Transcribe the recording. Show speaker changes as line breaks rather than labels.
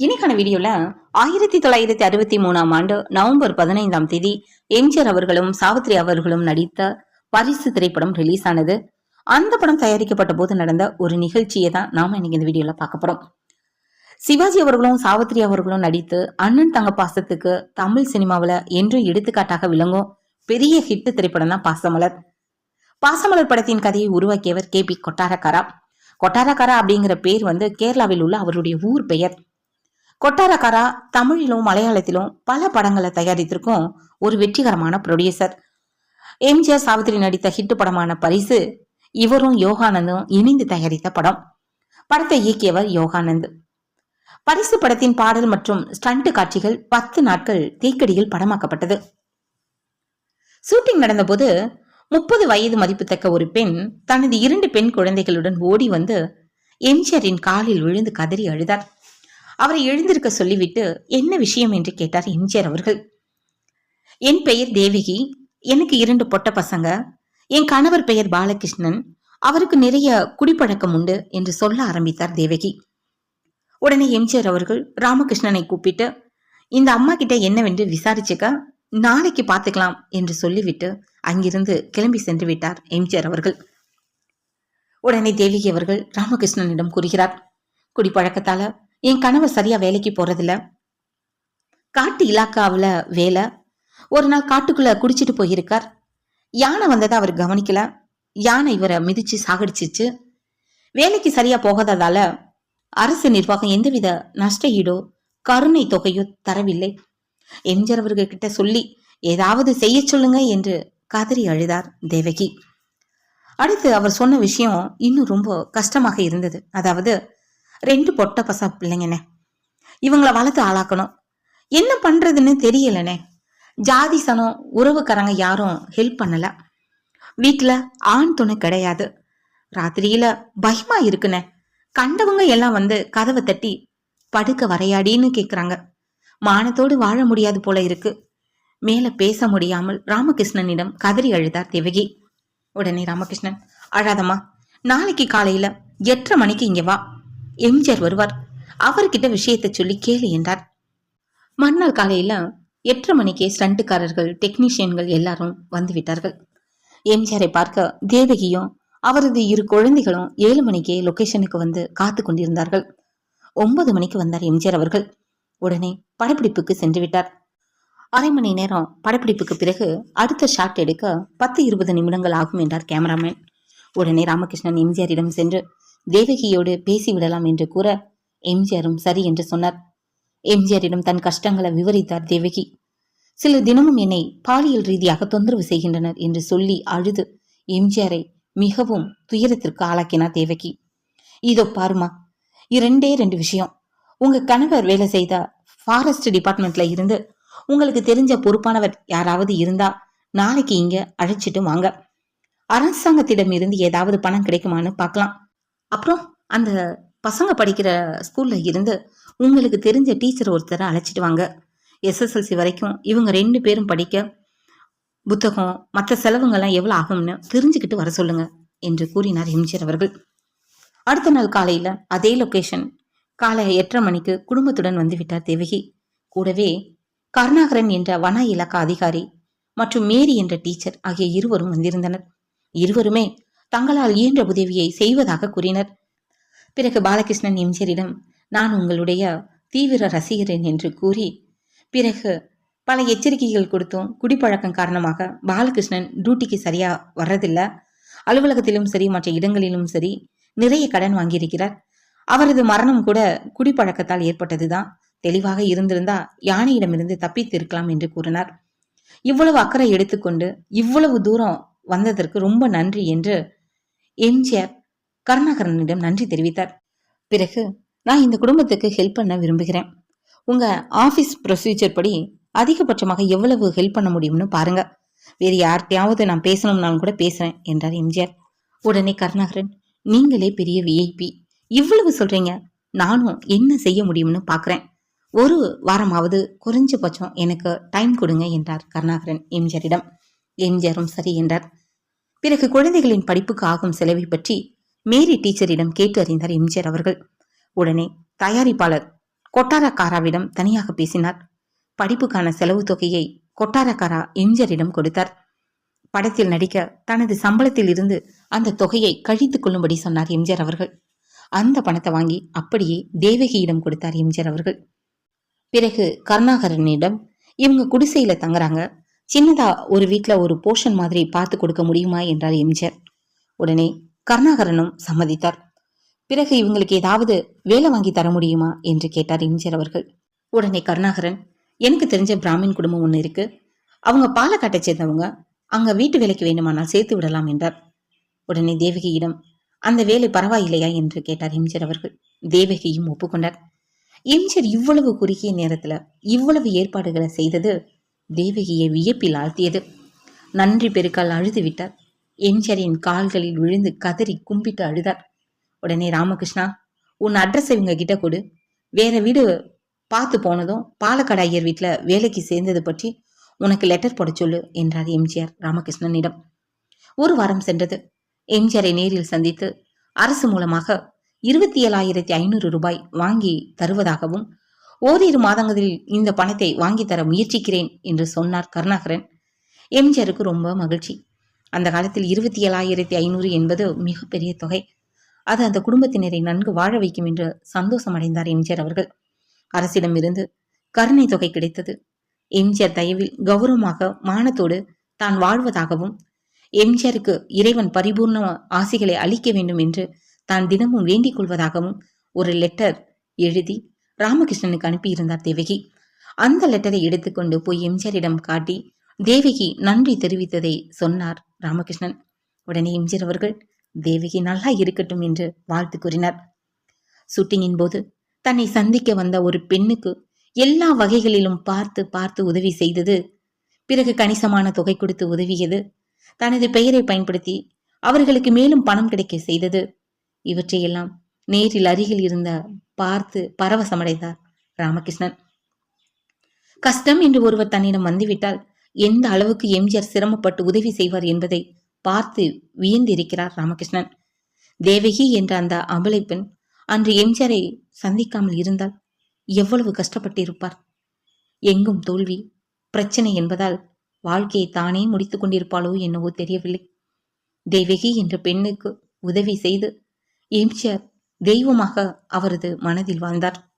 இன்னைக்கான வீடியோல ஆயிரத்தி தொள்ளாயிரத்தி அறுபத்தி மூணாம் ஆண்டு நவம்பர் பதினைந்தாம் தேதி எம்ஜிஆர் அவர்களும் சாவித்ரி அவர்களும் நடித்த பரிசு திரைப்படம் ரிலீஸ் ஆனது. அந்த படம் தயாரிக்கப்பட்ட போது நடந்த ஒரு நிகழ்ச்சியை தான் நாம இன்னைக்கு இந்த வீடியோல பார்க்க போறோம். சிவாஜி அவர்களும் சாவித்ரி அவர்களும் நடித்து அண்ணன் தங்க பாசத்துக்கு தமிழ் சினிமாவுல என்றும் எடுத்துக்காட்டாக விளங்கும் பெரிய ஹிட் திரைப்படம் தான் பாசமலர். பாசமலர் படத்தின் கதையை உருவாக்கியவர் கே பி கொட்டாரக்காரா. கொட்டாரக்காரா அப்படிங்கிற பேர் வந்து கேரளாவில் உள்ள அவருடைய ஊர் பெயர். கொட்டாரக்காரா தமிழிலும் மலையாளத்திலும் பல படங்களை தயாரித்திருக்கும் ஒரு வெற்றிகரமான ப்ரொடியூசர் எம்ஜிஆர் சாவித்திரி நடித்த ஹிட் படமான பரிசு இவரும் யோகானந்தும் இணைந்து தயாரித்த படம். படத்தை இயக்கியவர் யோகானந்த். பரிசு படத்தின் பாடல் மற்றும் ஸ்டண்ட் காட்சிகள் பத்து நாட்கள் தேக்கடியில் படமாக்கப்பட்டது. ஷூட்டிங் நடந்தபோது முப்பது வயது மதிப்புத்தக்க ஒரு பெண் தனது இரண்டு பெண் குழந்தைகளுடன் ஓடி வந்து எம்ஜிஆரின் காலில் விழுந்து கதறி அழுதார். அவரை எழுந்திருக்க சொல்லிவிட்டு என்ன விஷயம்? என்று கேட்டார் எம்ஜிஆர் அவர்கள். என் பெயர் தேவகி. எனக்கு இரண்டு பொட்ட பசங்க. என் கணவர் பெயர் பாலகிருஷ்ணன். அவருக்கு நிறைய குடிப்பழக்கம் உண்டு என்று சொல்ல ஆரம்பித்தார் தேவகி. உடனே எம்ஜிஆர் அவர்கள் ராமகிருஷ்ணனை கூப்பிட்டு இந்த அம்மா கிட்ட என்னவென்று விசாரிச்சுக்க. நாளைக்கு பார்த்துக்கலாம் என்று சொல்லிவிட்டு அங்கிருந்து கிளம்பி சென்று விட்டார் எம்ஜிஆர் அவர்கள். உடனே தேவகி அவர்கள் ராமகிருஷ்ணனிடம் கூறுகிறார் குடிப்பழக்கத்தால என் கணவர் சரியா வேலைக்கு போறதில்ல. காட்டு இலாக்காவில் வேலை. ஒரு நாள் காட்டுக்குள்ள குடிச்சிட்டு போயிருக்கார். யானை வந்ததை அவர் கவனிக்கல. யானை இவரை மிதிச்சு சாகடிச்சிச்சு. வேலைக்கு சரியா போகாததால அரசு நிர்வாகம் எந்தவித நஷ்ட ஈடோ கருணை தொகையோ தரவில்லை. எம்ஜிஆர் அவர்கிட்ட சொல்லி ஏதாவது செய்ய சொல்லுங்க என்று கதறி அழுதார் தேவகி. அடுத்து அவர் சொன்ன விஷயம் இன்னும் ரொம்ப கஷ்டமாக இருந்தது. அதாவது ரெண்டு பொட்ட பச பிள்ளைங்கண்ணே. இவங்கள வளர்த்து ஆளாக்கணும். என்ன பண்றதுன்னு தெரியலண்ணே. ஜாதி சனம் உறவுக்காரங்க யாரும் ஹெல்ப் பண்ணல. வீட்டுல ஆண் துணை கிடையாது. ராத்திரியில பயமா இருக்குண்ணே. கண்டவங்க எல்லாம் வந்து கதவை தட்டி படுக்க வரையாடின்னு கேக்குறாங்க. மானத்தோடு வாழ முடியாது போல இருக்கு. மேல பேச முடியாமல் ராமகிருஷ்ணனிடம் கதறி அழுதார் தேவகி. உடனே ராமகிருஷ்ணன் அழாதம்மா நாளைக்கு காலையில எட்டரை மணிக்கு இங்க வா. எம்ஜிஆர் வருவார். அவர்கிட்ட விஷயத்தை சொல்லி கேளு என்றார். மறுநாள் காலையில எட்டரை மணிக்கே ஸ்டண்ட்டுக்காரர்கள் டெக்னீஷியன்கள் எல்லாரும் வந்துவிட்டார்கள். எம்ஜிஆரை பார்க்க தேவகியும் அவரது இரு குழந்தைகளும் ஏழு மணிக்கே லொகேஷனுக்கு வந்து காத்து கொண்டிருந்தார்கள். ஒன்பது மணிக்கு வந்தார் எம்ஜிஆர் அவர்கள். உடனே படப்பிடிப்புக்கு சென்று விட்டார். அரை மணி நேரம் படப்பிடிப்புக்கு பிறகு அடுத்த ஷாட் எடுக்க பத்து இருபது நிமிடங்கள் ஆகும் என்றார் கேமராமேன். உடனே ராமகிருஷ்ணன் எம்ஜிஆரிடம் சென்று தேவகியோடு பேசிவிடலாம் என்று கூற எம்ஜிஆரும் சரி என்று சொன்னார். எம்ஜிஆரிடம் தன் கஷ்டங்களை விவரித்தார் தேவகி. சிலர் தினமும் என்னை பாலியல் ரீதியாக தொந்தரவு செய்கின்றனர் என்று சொல்லி அழுது எம்ஜிஆரை மிகவும் துயரத்திற்கு ஆளாக்கினார் தேவகி. இதோ பாருமா இரண்டே ரெண்டு விஷயம். உங்க கணவர் வேலை செய்த ஃபாரஸ்ட் டிபார்ட்மெண்ட்ல இருந்து உங்களுக்கு தெரிஞ்ச பொறுப்பானவர் யாராவது இருந்தா நாளைக்கு இங்க அழைச்சிட்டு வாங்க. அரசாங்கத்திடம் இருந்து ஏதாவது பணம் கிடைக்குமான்னு பார்க்கலாம். அப்புறம் அந்த பசங்க படிக்கிற ஸ்கூல்ல இருந்து உங்களுக்கு தெரிஞ்ச டீச்சர் ஒருத்தரை அழைச்சிட்டு வாங்க. எஸ்எஸ்எல்சி வரைக்கும் இவங்க ரெண்டு பேரும் படிக்க புத்தகம் மற்ற செலவுங்கள்லாம் எவ்வளோ ஆகும்னு தெரிஞ்சுக்கிட்டு வர சொல்லுங்க என்று கூறினார் எம்ஜிஆர் அவர்கள். அடுத்த நாள் காலையில் அதே லொக்கேஷன் காலை எட்டரை மணிக்கு குடும்பத்துடன் வந்து விட்டார் தேவகி. கூடவே கருணாகரன் என்ற வன இலக்க அதிகாரி மற்றும் மேரி என்ற டீச்சர் ஆகிய இருவரும் வந்திருந்தனர். இருவருமே தங்களால் இயன்ற உதவியை செய்வதாக கூறினர். பிறகு பாலகிருஷ்ணன் எம்ஜியரிடம் நான் உங்களுடைய தீவிர ரசிகரன் என்று கூறி பிறகு பல எச்சரிக்கைகள் கொடுத்தும் குடிப்பழக்கம் காரணமாக பாலகிருஷ்ணன் டியூட்டிக்கு சரியா வர்றதில்லை. அலுவலகத்திலும் சரி மற்ற இடங்களிலும் சரி நிறைய கடன் வாங்கியிருக்கிறார். அவரது மரணம் கூட குடிப்பழக்கத்தால் ஏற்பட்டதுதான். தெளிவாக இருந்திருந்தா யானையிடமிருந்து தப்பித்திருக்கலாம் என்று கூறினார். இவ்வளவு அக்கறை எடுத்துக்கொண்டு இவ்வளவு தூரம் வந்ததற்கு ரொம்ப நன்றி என்று எம்ஜிஆர் கருணாகரனிடம் நன்றி தெரிவித்தார். பிறகு நான் இந்த குடும்பத்துக்கு ஹெல்ப் பண்ண விரும்புகிறேன். உங்க ஆபீஸ் ப்ரொசீஜர் படி அதிகபட்சமாக எவ்வளவு ஹெல்ப் பண்ண முடியும்னு பாருங்க. வேறு யார்கிட்டயாவது நான் பேசணும்னாலும் கூட பேசுறேன் என்றார் எம்ஜிஆர் உடனே கருணாகரன் நீங்களே பெரிய விஐபி இவ்வளவு சொல்றீங்க நானும் என்ன செய்ய முடியும்னு பாக்குறேன். ஒரு வாரமாவது குறைஞ்சபட்சம் எனக்கு டைம் கொடுங்க என்றார் கருணாகரன் எம்ஜிஆரிடம் எம்ஜிஆரும் சரி என்றார். பிறகு குழந்தைகளின் படிப்புக்கு ஆகும் செலவை பற்றி மேரி டீச்சரிடம் கேட்டு அறிந்தார் எம்ஜிஆர் அவர்கள். உடனே தயாரிப்பாளர் கொட்டாரக்காராவிடம் தனியாக பேசினார். படிப்புக்கான செலவு தொகையை கொட்டாரக்காரா எம்ஜிஆரிடம் கொடுத்தார். படத்தில் நடிக்க தனது சம்பளத்தில் இருந்து அந்த தொகையை கழித்துக் கொள்ளும்படி சொன்னார் எம்ஜிஆர் அவர்கள். அந்த பணத்தை வாங்கி அப்படியே தேவகியிடம் கொடுத்தார் எம்ஜிஆர் அவர்கள். பிறகு கருணாகரனிடம் இவங்க குடிசையில தங்குறாங்க. சின்னதா ஒரு வீட்டில் ஒரு போர்ஷன் மாதிரி பார்த்து கொடுக்க முடியுமா என்றார் எம்ஜிஆர். உடனே கருணாகரனும் சம்மதித்தார். பிறகு இவங்களுக்கு ஏதாவது வேலை வாங்கி தர முடியுமா என்று கேட்டார் எம்ஜிஆர் அவர்கள். உடனே கருணாகரன் எனக்கு தெரிஞ்ச பிராமின் குடும்பம் ஒன்று இருக்கு. அவங்க பாலக்காட்டை சேர்ந்தவங்க அங்க வீட்டு வேலைக்கு வேண்டுமானால் சேர்த்து விடலாம் என்றார். உடனே தேவகியிடம் அந்த வேலை பரவாயில்லையா என்று கேட்டார் எம்ஜிஆர் அவர்கள். தேவகியும் ஒப்புக்கொண்டார். எம்ஜிஆர் இவ்வளவு குறுகிய நேரத்துல இவ்வளவு ஏற்பாடுகளை செய்தது தேவகியை வியப்பில் ஆழ்த்தியது நன்றி பெருக்கால் அழுது விட்டார் எம்ஜிஆரின் கால்களில் விழுந்து கதறி கும்பிட்டு அழுதார். உடனே ராமகிருஷ்ணா உன் அட்ரஸ் இவங்க கிட்ட கொடு. வேற வீடு பார்த்து போனதும் பாலக்காடு ஐயர் வீட்டில் வேலைக்கு சேர்ந்தது பற்றி உனக்கு லெட்டர் போட சொல்லு என்றார் எம்ஜிஆர் ராமகிருஷ்ணனிடம். ஒரு வாரம் சென்றது. எம்ஜிஆரை நேரில் சந்தித்து அரசு மூலமாக இருபத்தி ஏழாயிரத்தி ஐநூறு ரூபாய் வாங்கி தருவதாகவும் ஓரிரு மாதங்களில் இந்த பணத்தை வாங்கி தர முயற்சிக்கிறேன் என்று சொன்னார் கருணாகரன். எம்ஜிஆருக்கு ரொம்ப மகிழ்ச்சி. அந்த காலத்தில் இருபத்தி ஏழாயிரத்தி ஐநூறு என்பது மிகப்பெரிய தொகை. அது அந்த குடும்பத்தினரை நன்கு வாழ வைக்கும் என்று சந்தோஷம் அடைந்தார் எம்ஜிஆர் அவர்கள். அரசிடமிருந்து கருணை தொகை கிடைத்தது. எம்ஜிஆர் தயவில் கௌரவமாக மானத்தோடு தான் வாழ்வதாகவும் எம்ஜிஆருக்கு இறைவன் பரிபூர்ண ஆசிகளை அளிக்க வேண்டும் என்று தான் தினமும் வேண்டிக் கொள்வதாகவும் ஒரு லெட்டர் எழுதி ராமகிருஷ்ணனுக்கு அனுப்பியிருந்தார் தேவகி. அந்த லெட்டரை எடுத்துக்கொண்டு போய் எம்ஜிஆரிடம் காட்டி தேவகி நன்றி தெரிவித்ததை சொன்னார் ராமகிருஷ்ணன். உடனே எம்ஜிஆர் அவர்கள் தேவகி நல்லா இருக்கட்டும் என்று வாழ்த்து கூறினார். ஷூட்டிங்கின் போது தன்னை சந்திக்க வந்த ஒரு பெண்ணுக்கு எல்லா வகைகளிலும் பார்த்து பார்த்து உதவி செய்தது பிறகு கணிசமான தொகை கொடுத்து உதவியது தனது பெயரை பயன்படுத்தி அவர்களுக்கு மேலும் பணம் கிடைக்க செய்தது. இவற்றையெல்லாம் நேரில் அருகில் இருந்த பார்த்து பரவசமடைந்தார் ராமகிருஷ்ணன். கஷ்டம் என்று ஒருவர் தன்னிடம் வந்துவிட்டால் எந்த அளவுக்கு எம்ஜிஆர் சிரமப்பட்டு உதவி செய்வார் என்பதை பார்த்து வியந்திருக்கிறார் ராமகிருஷ்ணன். தேவகி என்ற அந்த அபலை பெண் அன்று எம்ஜிஆரை சந்திக்காமல் இருந்தால் எவ்வளவு கஷ்டப்பட்டிருப்பார். எங்கும் தோல்வி பிரச்சனை என்பதால் வாழ்க்கையை தானே முடித்துக் கொண்டிருப்பாளோ என்னவோ தெரியவில்லை. தேவகி என்ற பெண்ணுக்கு உதவி செய்து எம்ஜிஆர் தெய்வமாக அவரது மனதில் வாழ்ந்தார்.